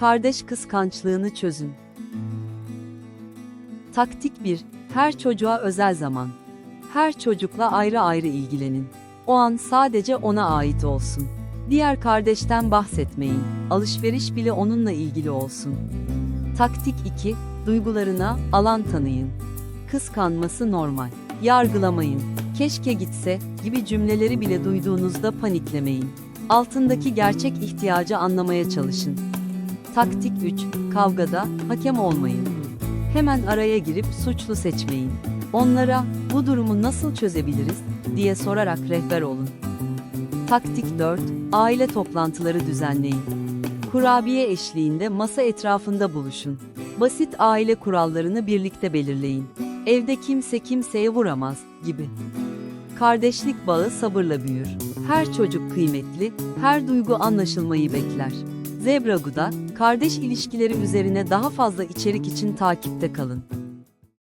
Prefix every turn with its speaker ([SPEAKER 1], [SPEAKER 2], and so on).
[SPEAKER 1] Kardeş kıskançlığını çözün. Taktik 1. Her çocuğa özel zaman. Her çocukla ayrı ayrı ilgilenin. O an sadece ona ait olsun. Diğer kardeşten bahsetmeyin. Alışveriş bile onunla ilgili olsun. Taktik 2. Duygularına alan tanıyın. Kıskanması normal. Yargılamayın. Keşke gitse gibi cümleleri bile duyduğunuzda paniklemeyin. Altındaki gerçek ihtiyacı anlamaya çalışın. Taktik 3. Kavgada hakem olmayın. Hemen araya girip suçlu seçmeyin. Onlara bu durumu nasıl çözebiliriz diye sorarak rehber olun. Taktik 4. Aile toplantıları düzenleyin. Kurabiye eşliğinde masa etrafında buluşun. Basit aile kurallarını birlikte belirleyin. Evde kimse kimseye vuramaz gibi. Kardeşlik bağı sabırla büyür. Her çocuk kıymetli, her duygu anlaşılmayı bekler. Zebra Guda, kardeş ilişkileri üzerine daha fazla içerik için takipte kalın.